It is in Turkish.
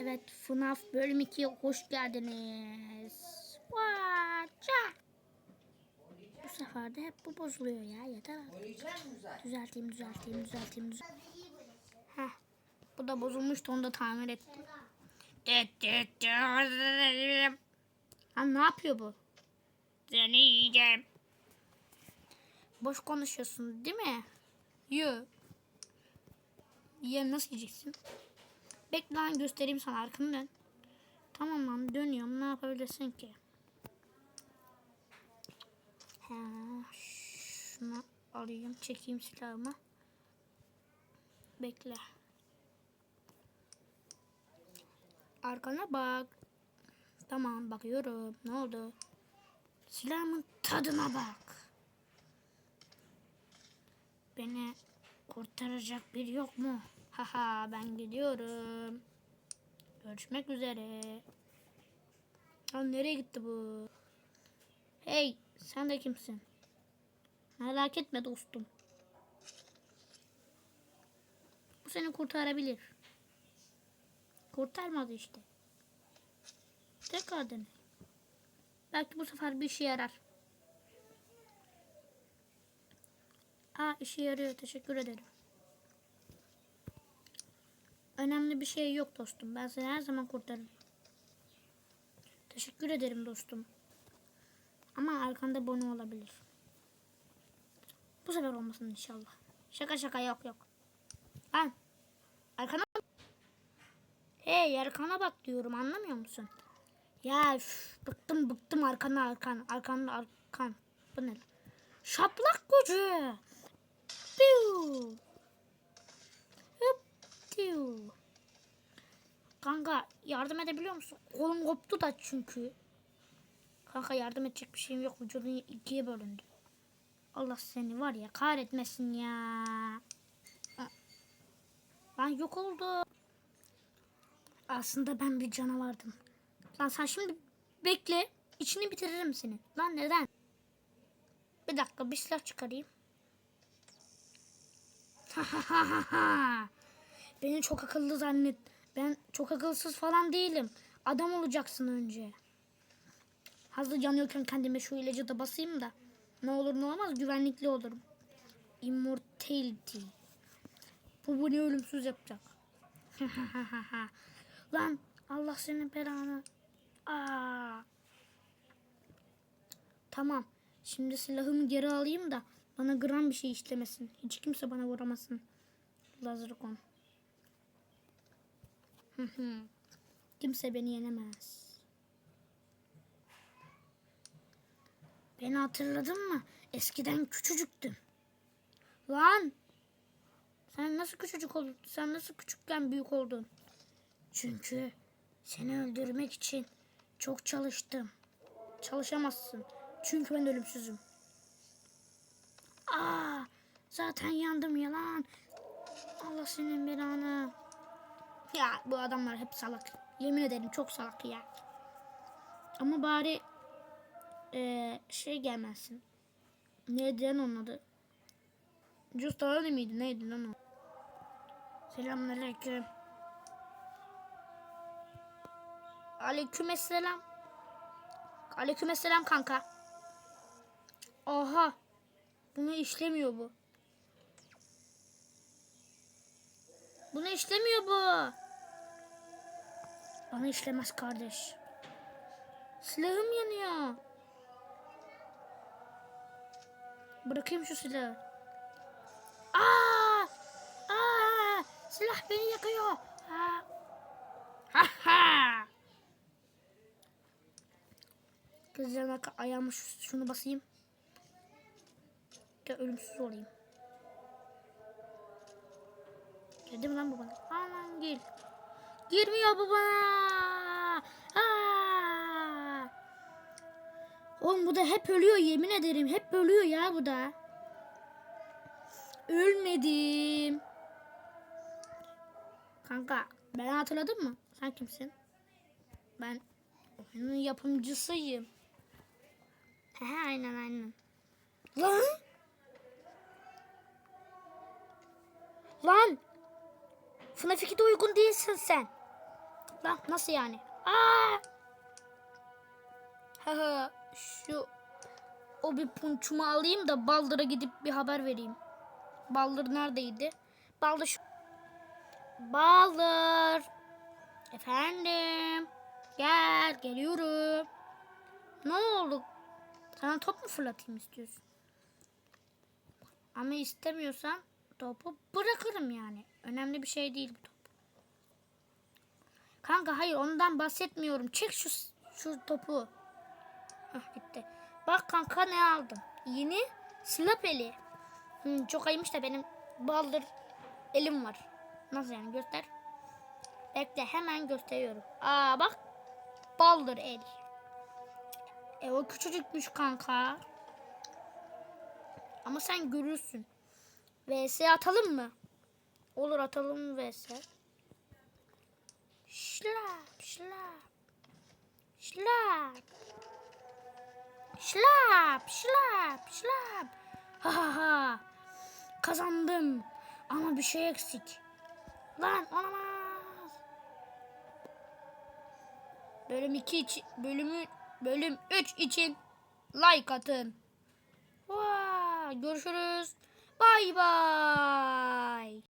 Evet FNAF bölüm 2'ye hoş geldiniz. Vaca. Bu sefer de hep bu bozuluyor ya yeter artık. Düzelteyim düzelteyim düzelteyim düzelteyim. Heh. Bu da bozulmuştu onu da tamir ettim. Ha ne yapıyor bu? Seni yiyeceğim. Boş konuşuyorsun değil mi? Yo. Ya nasıl yiyeceksin? Bekle lan göstereyim sana arkanı dön. Tamam lan dönüyorum ne yapabilirsin ki? Ha, şunu alayım çekeyim silahımı. Bekle. Arkana bak. Tamam bakıyorum. Ne oldu? Silahımın tadına bak. Beni kurtaracak bir yok mu? Haha ben gidiyorum. Görüşmek üzere. Lan nereye gitti bu? Hey sen de kimsin? Merak etme dostum. Bu seni kurtarabilir. Kurtarmadı işte. Tekrar dene. Belki bu sefer bir işe yarar. Aa işe yarıyor. Teşekkür ederim. Önemli bir şey yok dostum. Ben seni her zaman kurtarırım. Teşekkür ederim dostum. Ama arkanda bono olabilir. Bu sefer olmasın inşallah. Şaka şaka yok yok. Lan. Arkana. Hey arkana bak diyorum anlamıyor musun? Ya üf, bıktım bıktım arkana arkan arkan arkan. Bu ne? Şaplak gücü. Piu. Diyor. Kanka yardım edebiliyor musun? Kolum koptu da çünkü. Kanka yardım edecek bir şeyim yok. Vücudun ikiye bölündü. Allah seni var ya kahretmesin ya. Ben yok oldu. Aslında ben bir canavardım. Lan sen şimdi bekle. İçini bitiririm seni. Lan neden? Bir dakika bir silah çıkarayım. Beni çok akıllı zannet. Ben çok akılsız falan değilim. Adam olacaksın önce. Hazır yanıyorken kendime şu ilacı da basayım da. Ne olur ne olmaz güvenlikli olurum. Immortality. Bu beni ölümsüz yapacak. Lan Allah senin belanı. Aa. Tamam. Şimdi silahımı geri alayım da bana gram bir şey işlemesin. Hiç kimse bana vuramasın. Lazerkon. Kimse beni yenemez. Beni hatırladın mı? Eskiden küçücüktüm. Lan! Sen nasıl küçücük oldun? Sen nasıl küçükken büyük oldun? Çünkü seni öldürmek için çok çalıştım. Çalışamazsın. Çünkü ben ölümsüzüm. Aa, zaten yandım yalan. Allah senin belanı. Ya bu adamlar hep salak. Yemin ederim çok salak ya. Ama bari eee, şey gelmesin. Neydi lan onun adı? Custahane miydi? Neydi lan o? Selamünaleyküm. Aleykümselam. Aleykümselam kanka. Oha. Bunu işlemiyor bu. Bunu işlemiyor bu. Bana işlemez kardeş. Silahım yanıyor. Bırakayım şu silahı. Aa! Aa! Silah beni yakıyor. Aa! Ha ha! Kızlarına ayağımı şu- şunu basayım. De ölümsüz olayım. Girdi mi lan bu bana? Aman gir. Girmiyor bu bana. Aa! Oğlum bu da hep ölüyor yemin ederim. Hep ölüyor ya bu da. Ölmedim. Kanka beni hatırladın mı? Sen kimsin? Ben oyunun yapımcısıyım. He aynen aynen. Lan! Lan! FNAF 2'de uygun değilsin sen. Lan nasıl yani? Aa! Şu o bir punçumu alayım da Baldır'a gidip bir haber vereyim. Baldır neredeydi? Baldır şu... Baldır. Efendim. Gel geliyorum. Ne oldu? Sana top mu fırlatayım istiyorsun? Ama istemiyorsan topu bırakırım yani. Önemli bir şey değil bu top. Kanka hayır ondan bahsetmiyorum. Çek şu şu topu. Hah gitti. Bak kanka ne aldım. Yeni slap eli. Hmm, çok ayımış da benim baldır elim var. Nasıl yani göster. Bekle hemen gösteriyorum. Aa bak. Baldır el. E o küçücükmüş kanka. Ama sen görürsün. VS atalım mı? Olur atalım VS. Şlap şlap. Şlap. Şlap şlap şlap. Ha ha ha. Kazandım. Ama bir şey eksik. Lan olamaz. Bölüm 2 için bölümü bölüm 3 için like atın. Vay, görüşürüz. Bay bay.